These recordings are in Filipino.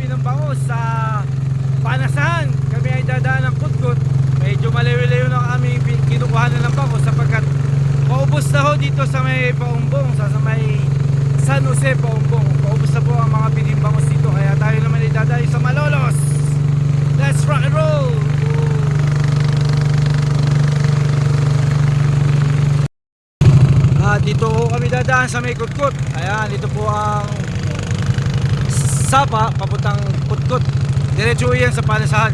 kami ng bangos sa Panasahan. Kami ay dadaan ng kutkot. Medyo malayo-layo na kami kinukuha na ng bangos sapagkat paubos na ho dito sa may Paumbong, sa, sa may San Jose Paumbong. Paubos na po ang mga bangos dito kaya tayo naman ay dadayo sa Malolos. Let's rock and roll! Dito po kami dadaan sa may kutkot. Ayan, dito po ang Sapa papuntang Kutkot. Diretso yan sa Panasahan.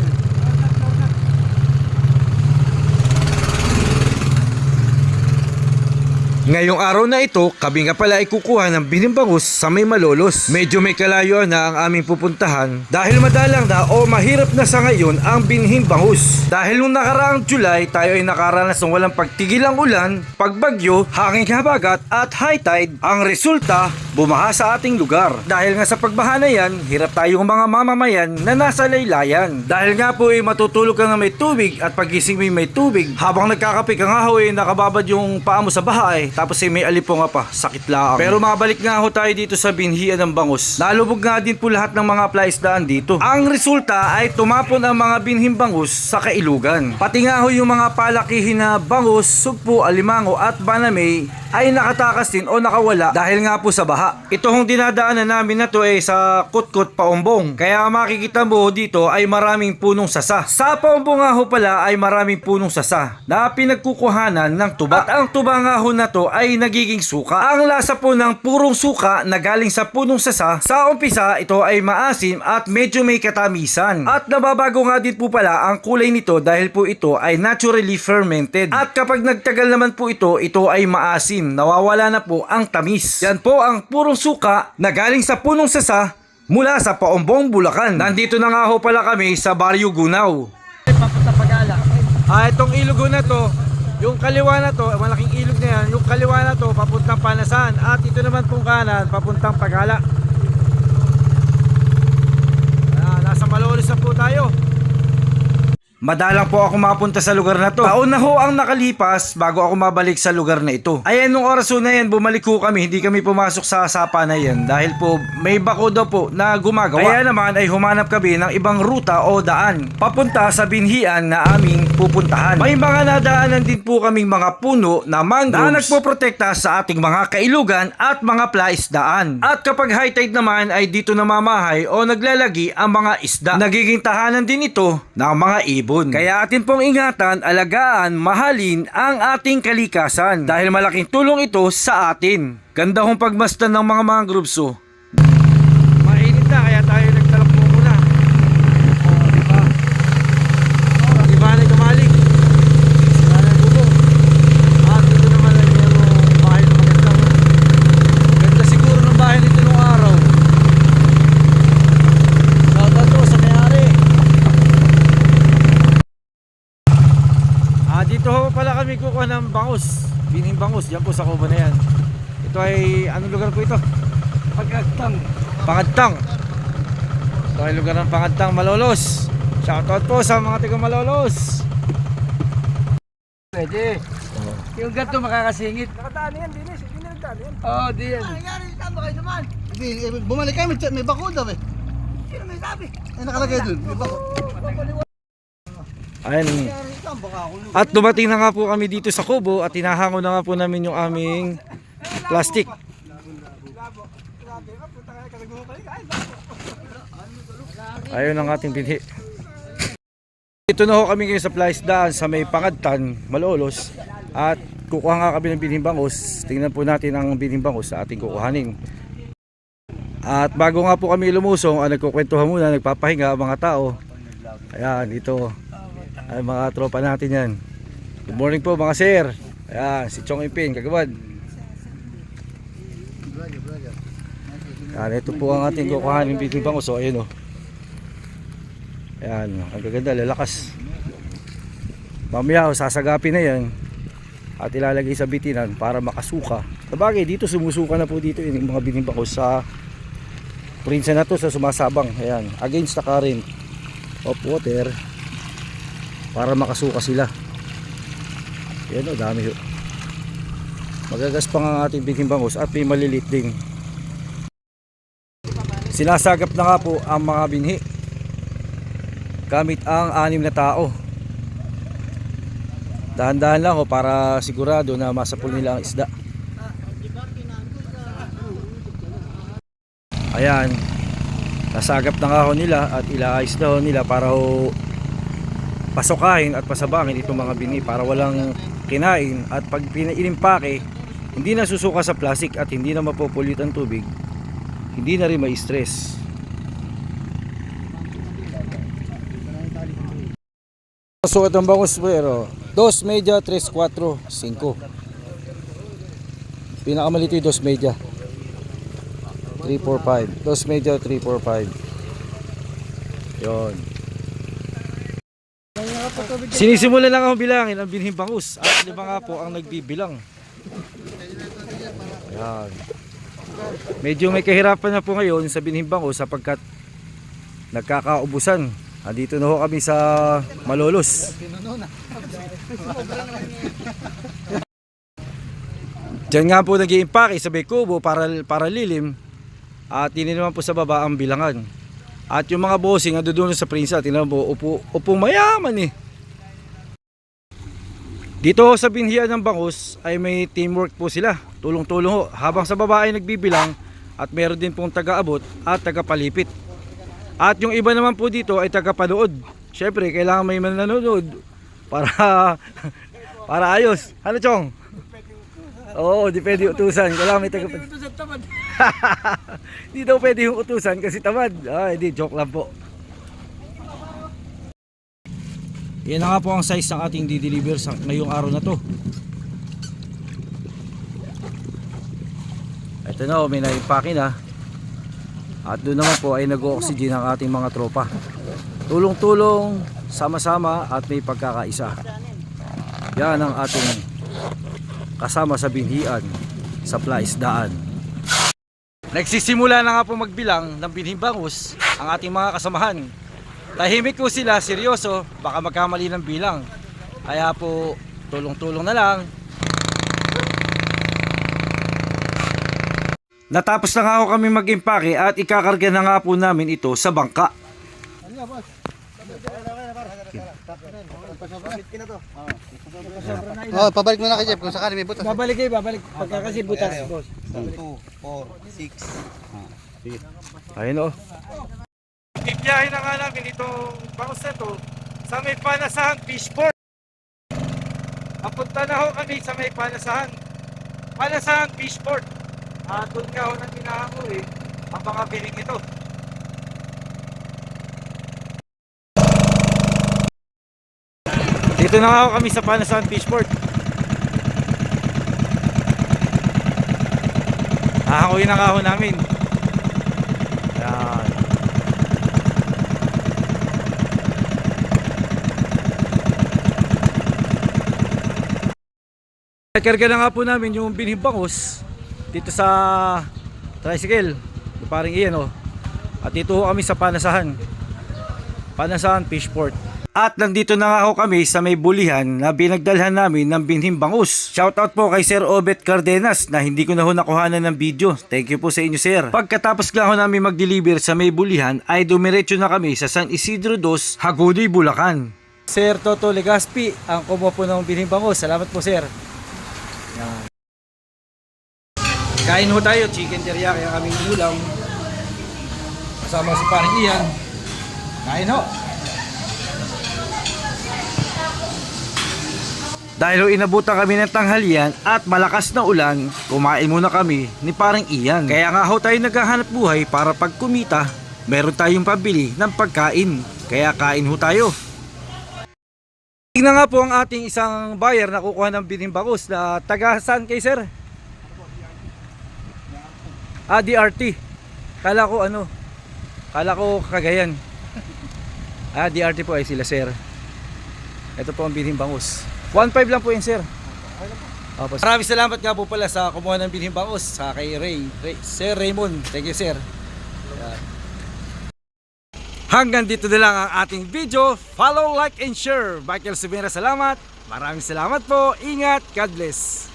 Ngayong araw na ito, kami nga pala ay kukuha ng binimbangus sa may malolos. Medyo may kalayuan na ang aming pupuntahan dahil madalang na o mahirap na sa ngayon ang binhing bangus. Dahil nung nakaraang July, tayo ay nakaranas ng walang pagtigil ang ulan, pagbagyo, hanging habagat at high tide. Ang resulta, bumaha sa ating lugar. Dahil nga sa pagbaha na yan, hirap tayong mga mamamayan na nasa laylayan. Dahil nga po ay matutulog ka na may tubig at pagising mo ay may tubig. Habang nagkakape ka nga ho ay nakababad yung paa mo sa baha eh. Tapos ay may alipo nga pa, sakit lang. Pero mabalik nga ho tayo dito sa binhian ng bangus. Nalubog nga din po lahat ng mga daan dito. Ang resulta ay tumapon ang mga binhing bangus sa kailugan. Pati nga ho yung mga palakihin na bangus, sugpo, alimango at banamay ay nakatakas din o nakawala dahil nga po sa baha. Ito hong dinadaanan namin na to ay sa Kutkut Paumbong. Kaya makikita mo dito ay maraming punong sasa. Sa Paumbong nga ho pala ay maraming punong sasa na pinagkukuhanan ng tuba. At ang tuba nga ho na to ay nagiging suka. Ang lasa po ng purong suka na galing sa punong sasa, sa umpisa ito ay maasim at medyo may katamisan. At nababago nga din po pala ang kulay nito dahil po ito ay naturally fermented. At kapag nagtagal naman po ito, ito ay maasim. Nawawala na po ang tamis. Yan po ang purong suka na galing sa punong sasa mula sa Paumbong, Bulacan. Nandito na nga ho pala kami sa Barrio Gunaw. Papunta Pagala. Ah, itong ilog na to, yung kaliwa na to, malaking ilog na yan, yung kaliwa na to papuntang Panasan at ito naman pong kanan papuntang Pagala. Ah, nasa Malolos na po tayo. Madalang po ako mapunta sa lugar na to. Taon na ho ang nakalipas bago ako mabalik sa lugar na ito. Ayan, nung oras ho na yan, bumalik ho kami. Hindi kami pumasok sa sapa na yan dahil po may bako daw po na gumagawa. Kaya naman ay humanap kami ng ibang ruta o daan papunta sa binhian na aming pupuntahan. May mga nadaanan din po kaming mga puno na mangroves na nagpoprotekta sa ating mga kailugan at mga plaisdaan. At kapag high tide naman ay dito namamahay o naglalagi ang mga isda. Nagiging tahanan din ito ng mga ibon. Kaya atin pong ingatan, alagaan, mahalin ang ating kalikasan dahil malaking tulong ito sa atin. Ganda hong pagmasdan ng mga mangroves oh. Mainit na kaya tayo nagtalap mo muna. Oh, di ba? Oh, di ba na gumaling? Sila na bubong. At ito naman ay merong bahay na maganda. Ganda siguro ng bahay nito nung araw. Shoutout to sa may-ari. Ah, dito ho pala bangus. Bining bangus, diyan po sa kubo na yan. Ito ay, anong lugar po ito? Pagagtang. Pangadtang. Ito ay lugar ng Pangadtang, Malolos. Shoutout po sa mga taga Malolos. Pwede. Yung ganito makakasingit. Nakadaan yan, Dinis. Hindi na nagdaan yan. Oo, oh, di yan. Hindi, eh, bumalik kami, may bako daw eh. Sino may sabi? Eh, nakalagay dun, may bako. Ayun. At dumating na nga po kami dito sa Kubo at tinahango na nga po namin yung aming plastic. Ayun ang ating binhi. Ito na ho kami ngayon sa place daan sa may pangadtan, Malolos. At kukuha nga kami ng binhing bangus. Tingnan po natin ang binhing bangus sa ating kukuhanin. At bago nga po kami lumusong, ah, nagkukwentuhan muna, nagpapahinga ang mga tao. Ayan, dito ay mga tropa natin yan. Good morning po mga sir. Ayan, si Chong Impin, kagawad. Ayan, ito po ang ating kukuhanin biting bangus. So, ayun o. Ayan, ang gaganda, lalakas. Mamaya, oh, sasagapin na yan. At ilalagay sa bitinan para makasuka. Sabagay, dito sumusuka na po dito yung mga biting bangus sa prinsa na to sa sumasabang. Ayan, against the current of water para makasuka sila yan o dami ho magagas pa nga ating biting bangus at may malilit din Sinasagap na nga po ang mga binhi gamit ang anim na tao. Dahan-dahan lang ho para sigurado na masapul nila ang isda. Ayan. Nasagap na nga ho nila at ilaayos na nila para ho pasokahin at pasabangin itong mga bini para walang kinain. At pag pinaimpake hindi na susuka sa plastic at hindi na mapopollute ang tubig hindi na rin may stress Sukat ng bangus pero 2 media 3 4 5 Pinakamalito yung 2 media. 3 4 5 2 media 3 4 5 Yon Sinisimula lang ako bilangin ang binhing bangus at lima nga po ang nagbibilang. Ayan. Medyo may kahirapan na po ngayon sa binhing bangus sapagkat nagkakaubusan. Andito na ho kami sa Malolos. Diyan nga po nag iimpake sa may kubo para, para lilim at hindi naman po sa baba ang bilangan. At yung mga bossing ando doon sa Prinsa, tingnan mo, upo, upo mayaman eh. Dito sa binhiyan ng bangus ay may teamwork po sila. Tulong-tulong ho. Habang sa baba ay nagbibilang at meron din pong taga-abot at taga-palipit. At yung iba naman po dito ay taga-panood. Syempre, kailangan may mananonood para para ayos. Ano chong? Oo, di pwede utusan. Kailangan may taga. Hindi daw pwede yung utusan kasi tamad. Ah, hindi, joke lang po. Yan na nga po ang size ng ating di-deliver sa ngayong araw na to. Ito na, oh, may naipake na. At doon naman po ay nag-oxygen ang ating mga tropa. Tulong-tulong, sama-sama at may pagkakaisa. Yan ang ating kasama sa binhian sa plaisdaan. Nagsisimula na nga po magbilang ng binhing bangus ang ating mga kasamahan. Tahimik po sila, seryoso, baka magkamali ng bilang. Kaya po, tulong-tulong na lang. Natapos na nga ako kami mag-impake at ikakarga na nga po namin ito sa bangka. Oh, pabalik mo na kay Jeff kung sakali may butas. Babalik eh, babalik. Pagka kasi butas, boss. 2, 4, 6. Ayun o. Ibiyahin na nga namin itong bangus na to sa may panasahan fishport. Papunta na ho kami sa may panasahan. Panasahan fishport. At doon ka ho nang kinahanguli ang mga biling ito. Dito na nga ho kami sa panasahan fishport. Hahanguin na nga ho namin. Karga na nga po namin yung binhing bangus dito sa tricycle. Parang iyan oh. At dito ho kami sa Panasahan. Panasahan Fishport. At nandito na nga ho kami sa may bulihan na binagdalhan namin ng binhing bangus. Shoutout po kay Sir Obet Cardenas na hindi ko na ho nakuhanan ng video. Thank you po sa inyo sir. Pagkatapos lang ho namin mag-deliver sa may bulihan ay dumiretso na kami sa San Isidro Dos, Hagonoy, Bulacan. Sir Toto Legaspi, ang kumuha po ng binhing bangus. Salamat po sir. Yan. Kain ho tayo, chicken teriyaki ang aming ulam. Kasama si paring Ian. Kain ho. Dahil ho inabutan kami ng tanghalian at malakas na ulan, kumain muna kami ni parang Ian. Kaya nga ho tayo naghahanap buhay para pag kumita, meron tayong pabili ng pagkain. Kaya kain ho tayo. Tingnan nga po ang ating isang buyer na kukuha ng bining bangus na taga saan kay sir? Ah, DRT. Kala ko ano, kala ko Cagayan. Ah, DRT po ay sila sir. Ito po ang bining bangus. 1.5 lang po yun sir. Opo. Maraming salamat nga po pala sa kumuha ng bining bangus sa kay Ray, Ray Sir Raymond. Thank you sir. Yan. Hanggang dito na lang ang ating video. Follow, like, and share. Michael Sumera, salamat. Maraming salamat po. Ingat. God bless.